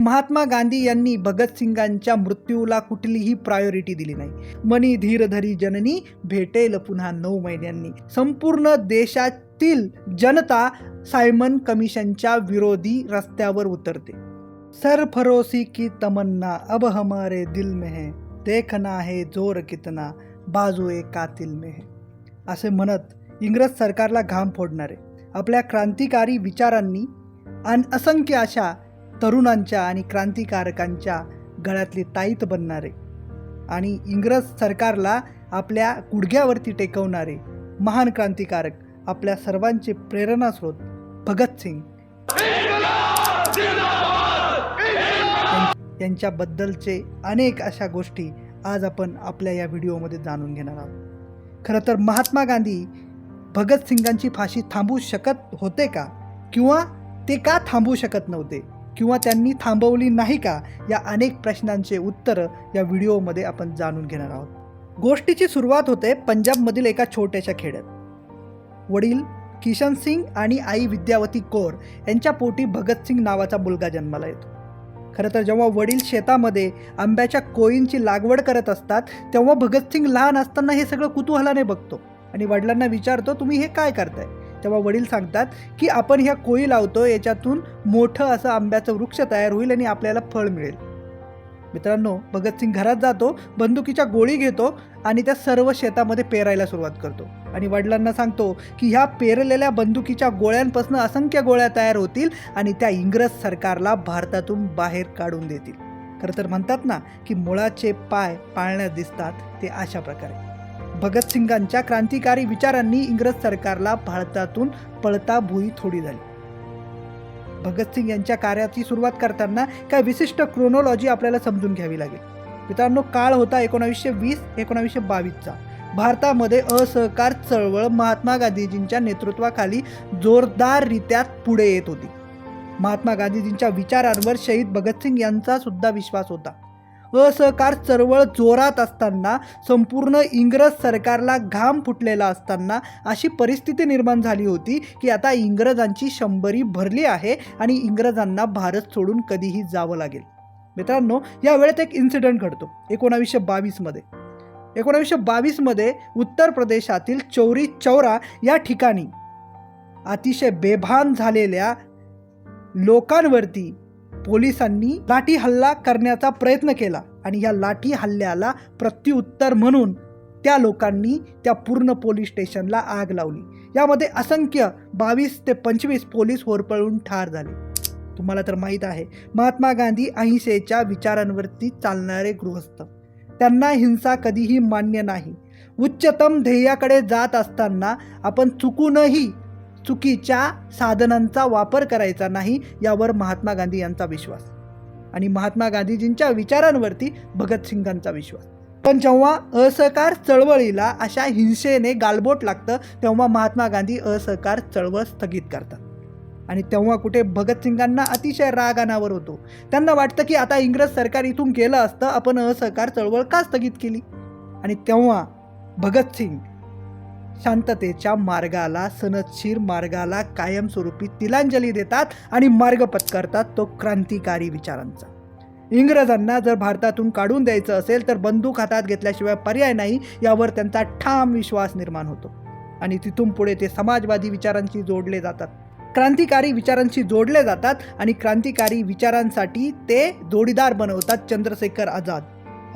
महात्मा गांधी यांनी भगतसिंगांच्या मृत्यूला कुठलीही प्रायोरिटी दिली नाही. मनी धीरधरी जननी भेटेल पुन्हा नऊ महिन्यांनी. संपूर्ण देशातील जनता सायमन कमिशनच्या विरोधी रस्त्यावर उतरते. सरफरोशी की तमन्ना अब हमारे दिल में है. देखना है जोर कितना बाजू ए कातिल में है. असे म्हणत इंग्रज सरकारला घाम फोडणारे. आपल्या क्रांतिकारी विचारांनी आणि असंख्य अशा तरुणांच्या आणि क्रांतिकारकांच्या गळ्यातली ताईत बनणारे आणि इंग्रज सरकारला आपल्या गुडघ्यावरती टेकवणारे महान क्रांतिकारक आपल्या सर्वांचे प्रेरणास्रोत भगतसिंग यांच्याबद्दलचे अनेक अशा गोष्टी आज आपण आपल्या या व्हिडिओमध्ये जाणून घेणार आहोत. खरं तर महात्मा गांधी भगतसिंगांची फाशी थांबवू शकत होते का? किंवा ते का थांबवू शकत नव्हते? किंवा त्यांनी थांबवली नाही का या अनेक प्रश्नांचे उत्तरं या व्हिडिओमध्ये आपण जाणून घेणार आहोत. गोष्टीची सुरुवात होते पंजाबमधील एका छोट्याशा खेड्यात. वडील किशन सिंग आणि आई विद्यावती कौर यांच्या पोटी भगतसिंग नावाचा मुलगा जन्माला येतो. खरं तर जेव्हा वडील शेतामध्ये आंब्याच्या कोईंची लागवड करत असतात तेव्हा भगतसिंग लहान असताना हे सगळं कुतूहलाने बघतो आणि वडिलांना विचारतो तुम्ही हे काय करताय? तेव्हा वडील सांगतात की आपण ह्या कोळी लावतो याच्यातून मोठं असं आंब्याचं वृक्ष तयार होईल आणि आपल्याला फळ मिळेल. मित्रांनो भगतसिंग घरात जातो बंदुकीच्या गोळी घेतो आणि त्या सर्व शेतामध्ये पेरायला सुरुवात करतो. आणि वडिलांना सांगतो की ह्या पेरलेल्या बंदुकीच्या गोळ्यांपासून असंख्य गोळ्या तयार होतील आणि त्या इंग्रज सरकारला भारतातून बाहेर काढून देतील. खरं तर म्हणतात ना की मुळाचे पाय पाळण्यात दिसतात ते अशा प्रकारे. भगतसिंगांच्या क्रांतिकारी विचारांनी इंग्रज सरकारला भारतातून पळता भुई थोडी झाली. भगतसिंग यांच्या कार्याची सुरुवात करताना काय विशिष्ट क्रोनॉलॉजी आपल्याला समजून घ्यावी लागेल. मित्रांनो काळ होता एकोणावीसशे वीस एकोणावीसशे बावीसचा. भारतामध्ये असहकार चळवळ महात्मा गांधीजींच्या नेतृत्वाखाली जोरदाररित्या पुढे येत होती. महात्मा गांधीजींच्या विचारांवर शहीद भगतसिंग यांचा सुद्धा विश्वास होता. असहकार चळवळ जोरात असताना संपूर्ण इंग्रज सरकारला घाम फुटलेला असताना अशी परिस्थिती निर्माण झाली होती की आता इंग्रजांची शंभरी भरली आहे आणि इंग्रजांना भारत सोडून कधीही जावं लागेल. मित्रांनो या वेळेत एक इन्सिडेंट घडतो एकोणावीसशे बावीसमध्ये एकोणावीसशे बावीसमध्ये उत्तर प्रदेशातील चौरी चौरा या ठिकाणी अतिशय बेभान झालेल्या लोकांवरती पोलिसांनी लाठी हल्ला करण्याचा प्रयत्न केला आणि या लाठी हल्ल्याला प्रत्युत्तर म्हणून त्या लोकांनी त्या पूर्ण पोलीस स्टेशनला आग लावली. यामध्ये असंख्य बावीस ते पंचवीस पोलीस होरपळून ठार झाले. तुम्हाला तर माहीत आहे महात्मा गांधी अहिंसेच्या विचारांवरती चालणारे गृहस्थ. त्यांना हिंसा कधीही मान्य नाही. उच्चतम ध्येयाकडे जात असताना आपण चुकूनही चुकीच्या साधनांचा वापर करायचा नाही यावर महात्मा गांधी यांचा विश्वास. आणि महात्मा गांधीजींच्या विचारांवरती भगतसिंगांचा विश्वास. पण जेव्हा असहकार चळवळीला अशा हिंसेने गालबोट लागतं तेव्हा महात्मा गांधी असहकार चळवळ स्थगित करतात. आणि तेव्हा कुठे भगतसिंगांना अतिशय राग अनावर होतो. त्यांना वाटतं की आता इंग्रज सरकार इथून गेलं असतं आपण असहकार चळवळ का स्थगित केली? आणि तेव्हा भगतसिंग शांततेच्या मार्गाला सनदशीर मार्गाला कायमस्वरूपी तिलांजली देतात आणि मार्ग पत्करतात तो क्रांतिकारी विचारांचा. इंग्रजांना जर भारतातून काढून द्यायचं असेल तर बंदूक हातात घेतल्याशिवाय पर्याय नाही यावर त्यांचा ठाम विश्वास निर्माण होतो. आणि तिथून पुढे ते समाजवादी विचारांशी जोडले जातात. क्रांतिकारी विचारांशी जोडले जातात आणि क्रांतिकारी विचारांसाठी ते जोडीदार बनवतात चंद्रशेखर आझाद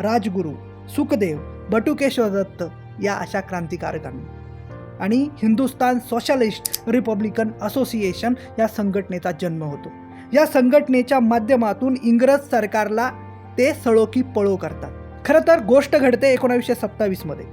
राजगुरू सुखदेव बटुकेश्वर दत्त या अशा क्रांतिकारकांनी. आणि हिंदुस्तान सोशलिस्ट रिपब्लिकन असोसिएशन या संघटनेचा जन्म होतो. या संघटनेच्या माध्यमातून इंग्रज सरकारला ते सळो की पळो करतात. खरं तर गोष्ट घडते एकोणावीसशे सत्तावीसमध्ये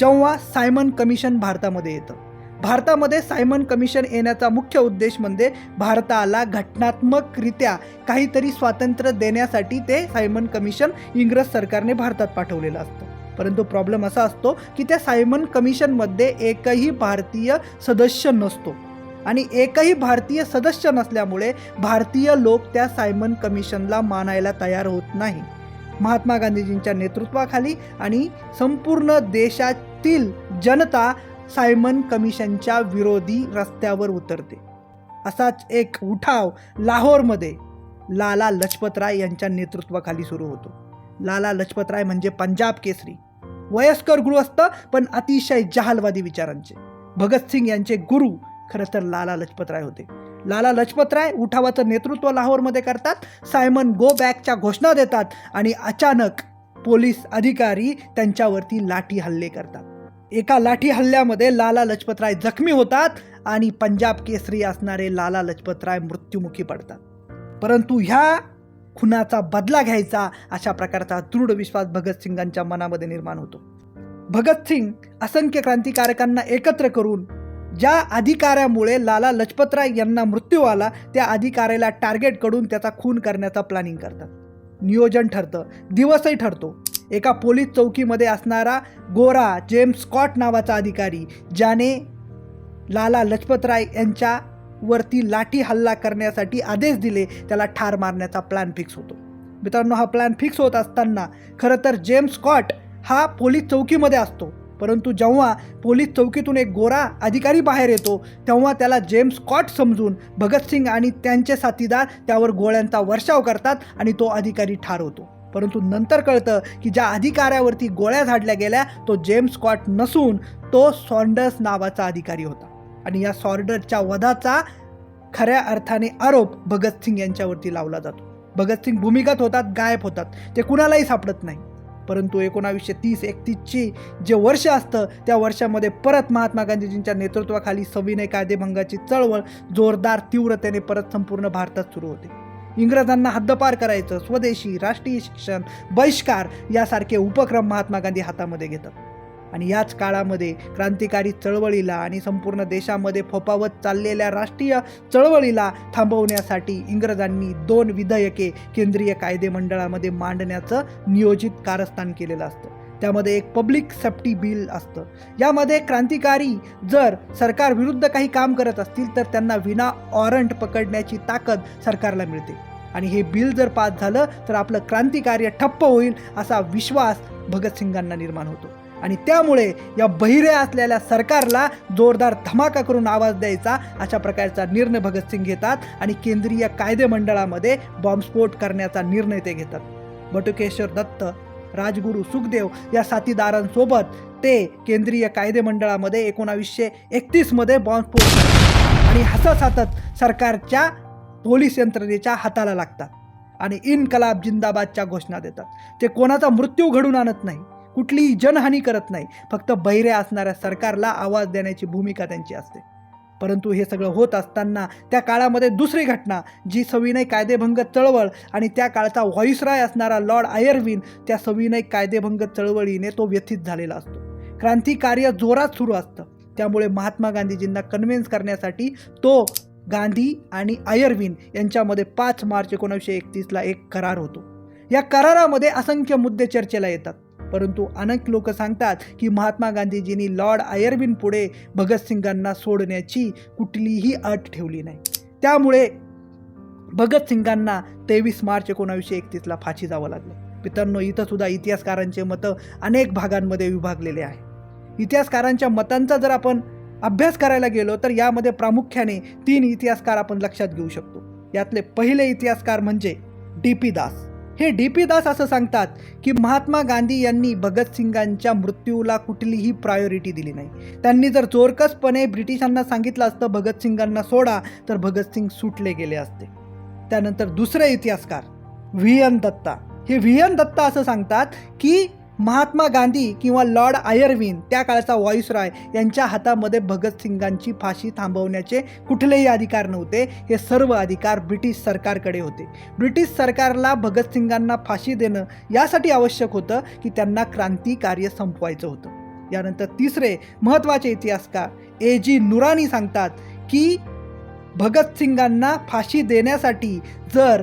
जेव्हा सायमन कमिशन भारतामध्ये येतं. भारतामध्ये सायमन कमिशन येण्याचा मुख्य उद्देश म्हणजे भारताला घटनात्मकरित्या काहीतरी स्वातंत्र्य देण्यासाठी ते सायमन कमिशन इंग्रज सरकारने भारतात पाठवलेलं असतं. परंतु प्रॉब्लेम असा असतो की त्या सायमन कमिशनमध्ये एकही भारतीय सदस्य नसतो. आणि एकही भारतीय सदस्य नसल्यामुळे भारतीय लोक त्या सायमन कमिशनला मानायला तयार होत नाही. महात्मा गांधीजींच्या नेतृत्वाखाली आणि संपूर्ण देशातील जनता सायमन कमिशनच्या विरोधी रस्त्यावर उतरते. असाच एक उठाव लाहोरमध्ये लाला लजपतराय यांच्या नेतृत्वाखाली सुरू होतो. लाला लजपतराय म्हणजे पंजाब केसरी. वयस्कर गृहस्थ पण अतिशय जहालवादी विचारांचे. भगतसिंग यांचे गुरु खरं तर लाला लजपतराय होते. लाला लजपतराय उठावाचं नेतृत्व लाहोरमध्ये करतात सायमन गो बॅकच्या घोषणा देतात आणि अचानक पोलीस अधिकारी त्यांच्यावरती लाठी हल्ले करतात. एका लाठी हल्ल्यामध्ये लाला लजपतराय जखमी होतात आणि पंजाब केसरी असणारे लाला लजपतराय मृत्युमुखी पडतात. परंतु ह्या खुनाचा बदला घ्यायचा अशा प्रकारचा दृढ विश्वास भगतसिंगांच्या मनामध्ये निर्माण होतो. भगतसिंग असंख्य क्रांतिकारकांना एकत्र करून ज्या अधिकाऱ्यामुळे लाला लजपतराय यांना मृत्यू आला त्या अधिकाऱ्याला टार्गेट करून त्याचा खून करण्याचा प्लॅनिंग करतात. नियोजन ठरतं दिवसही ठरतो. एका पोलीस चौकीमध्ये असणारा गोरा जेम्स स्कॉट नावाचा अधिकारी ज्याने लाला लजपतराय यांच्या वरती लाठी हल्ला करण्यासाठी आदेश दिले त्याला ठार मारण्याचा प्लॅन फिक्स होतो. मित्रांनो हा प्लॅन फिक्स होत असताना खरं तर जेम्स स्कॉट हा पोलीस चौकीमध्ये असतो. परंतु जेव्हा पोलीस चौकीतून एक गोरा अधिकारी बाहेर येतो तेव्हा त्याला जेम्स स्कॉट समजून भगतसिंग आणि त्यांचे साथीदार त्यावर गोळ्यांचा वर्षाव करतात आणि तो अधिकारी ठार होतो. परंतु नंतर कळतं की ज्या अधिकाऱ्यावरती गोळ्या झाडल्या गेल्या तो जेम्स स्कॉट नसून तो सॉन्डर्स नावाचा अधिकारी होता. आणि या सॉर्डरच्या वधाचा खऱ्या अर्थाने आरोप भगतसिंग यांच्यावरती लावला जातो. भगतसिंग भूमिगत होतात गायब होतात. ते कुणालाही सापडत नाही. परंतु एकोणावीसशे तीस एकतीसची जे वर्ष असतं त्या वर्षामध्ये परत महात्मा गांधीजींच्या नेतृत्वाखाली सविनय कायदेभंगाची चळवळ जोरदार तीव्रतेने परत संपूर्ण भारतात सुरू होते. इंग्रजांना हद्दपार करायचं स्वदेशी राष्ट्रीय शिक्षण बहिष्कार यासारखे उपक्रम महात्मा गांधी हातामध्ये घेतात. आणि याच काळामध्ये क्रांतिकारी चळवळीला आणि संपूर्ण देशामध्ये फोपावत चाललेल्या राष्ट्रीय चळवळीला थांबवण्यासाठी इंग्रजांनी दोन विधेयके केंद्रीय कायदेमंडळामध्ये मांडण्याचं नियोजित कारस्थान केलेलं असतं. त्यामध्ये एक पब्लिक सेफ्टी बिल असतं. यामध्ये क्रांतिकारी जर सरकारविरुद्ध काही काम करत असतील तर त्यांना विना ऑरंट पकडण्याची ताकद सरकारला मिळते. आणि हे बिल जर पास झालं तर आपलं क्रांतिकार्य ठप्प होईल असा विश्वास भगतसिंगांना निर्माण होतो. आणि त्यामुळे या बहिरे असलेल्या सरकारला जोरदार धमाका करून आवाज द्यायचा अशा प्रकारचा निर्णय भगतसिंग घेतात आणि केंद्रीय कायदेमंडळामध्ये बॉम्बस्फोट करण्याचा निर्णय ते घेतात. बटुकेश्वर दत्त राजगुरू सुखदेव या साथीदारांसोबत ते केंद्रीय कायदेमंडळामध्ये एकोणावीसशे एकतीसमध्ये बॉम्बस्फोट करतात आणि हसत हसत सरकारच्या पोलीस यंत्रणेच्या हाताला लागतात आणि इनकलाब जिंदाबादच्या घोषणा देतात. ते कोणाचा मृत्यू घडून आणत नाही. कुठलीही जनहानी करत नाही. फक्त बहिऱ्या असणाऱ्या सरकारला आवाज देण्याची भूमिका त्यांची असते. परंतु हे सगळं होत असताना त्या काळामध्ये दुसरी घटना जी सविनय कायदेभंग चळवळ आणि त्या काळचा व्हॉईसराय असणारा लॉर्ड आयर्विन त्या सविनय कायदेभंग चळवळीने तो व्यथित झालेला असतो. क्रांतिकार्य जोरात सुरू असतं. त्यामुळे महात्मा गांधीजींना कन्व्हिन्स करण्यासाठी तो गांधी आणि आयर्विन यांच्यामध्ये पाच मार्च एकोणीसशे एकतीसला एक करार होतो. या करारामध्ये असंख्य मुद्दे चर्चेला येतात. परंतु अनेक लोक सांगतात की महात्मा गांधीजींनी लॉर्ड आयर्विन पुढे भगतसिंगांना सोडण्याची कुठलीही अट ठेवली नाही. त्यामुळे भगतसिंगांना तेवीस मार्च एकोणावीसशे एकतीसला फाशी जावं लागलं. मित्रांनो इथंसुद्धा इतिहासकारांचे मतं अनेक भागांमध्ये विभागलेले आहे. इतिहासकारांच्या मतांचा जर आपण अभ्यास करायला गेलो तर यामध्ये प्रामुख्याने तीन इतिहासकार आपण लक्षात घेऊ शकतो. यातले पहिले इतिहासकार म्हणजे डी पी दास. हे डी पी दास असं सांगतात की महात्मा गांधी यांनी भगतसिंगांच्या मृत्यूला कुठलीही प्रायोरिटी दिली नाही. त्यांनी जर चोरकसपणे ब्रिटिशांना सांगितलं असतं भगतसिंगांना सोडा तर भगतसिंग सुटले गेले असते. त्यानंतर दुसरे इतिहासकार व्ही एन दत्ता. हे व्ही एन दत्ता असं सांगतात की महात्मा गांधी किंवा लॉर्ड आयर्विन त्या काळचा व्हॉइसरॉय यांच्या हातामध्ये भगतसिंगांची फाशी थांबवण्याचे कुठलेही अधिकार नव्हते. हे सर्व अधिकार ब्रिटिश सरकारकडे होते. ब्रिटिश सरकारला भगतसिंगांना फाशी देणं यासाठी आवश्यक होतं की त्यांना क्रांती कार्य संपवायचं होतं. यानंतर तिसरे महत्त्वाचे इतिहासकार ए जी नुरानी सांगतात की भगतसिंगांना फाशी देण्यासाठी जर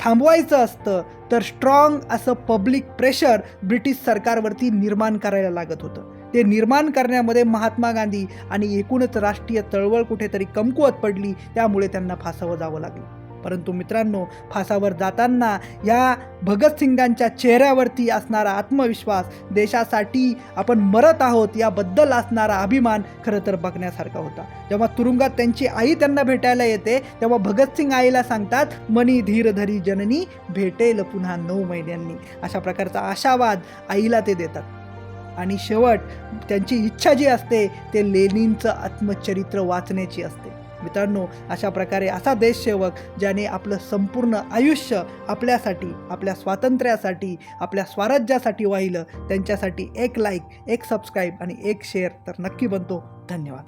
थांबवायचं असतं तर स्ट्रॉंग असं पब्लिक प्रेशर ब्रिटिश सरकारवरती निर्माण करायला लागत होतं. ते निर्माण करण्यामध्ये महात्मा गांधी आणि एकूणच राष्ट्रीय चळवळ कुठेतरी कमकुवत पडली त्यामुळे त्यांना फासावं जावं लागलं. परंतु मित्रांनो फासावर जाताना या भगतसिंगांच्या चेहऱ्यावरती असणारा आत्मविश्वास देशासाठी आपण मरत आहोत याबद्दल असणारा अभिमान खरं तर बघण्यासारखा होता. जेव्हा तुरुंगात त्यांची आई त्यांना भेटायला येते तेव्हा भगतसिंग आईला सांगतात मनी धीरधरी जननी भेटेल पुन्हा नऊ महिन्यांनी. अशा प्रकारचा आशावाद आईला ते देतात. आणि शेवट त्यांची इच्छा जी असते ते लेनिनचं आत्मचरित्र वाचण्याची असते. मित्रांनो अशा प्रकारे असा देशसेवक ज्याने आपलं संपूर्ण आयुष्य आपल्यासाठी आपल्या स्वातंत्र्यासाठी आपल्या स्वराज्यासाठी वाहिलं त्यांच्यासाठी एक लाईक एक सबस्क्राईब आणि एक शेअर तर नक्की बनतो. धन्यवाद.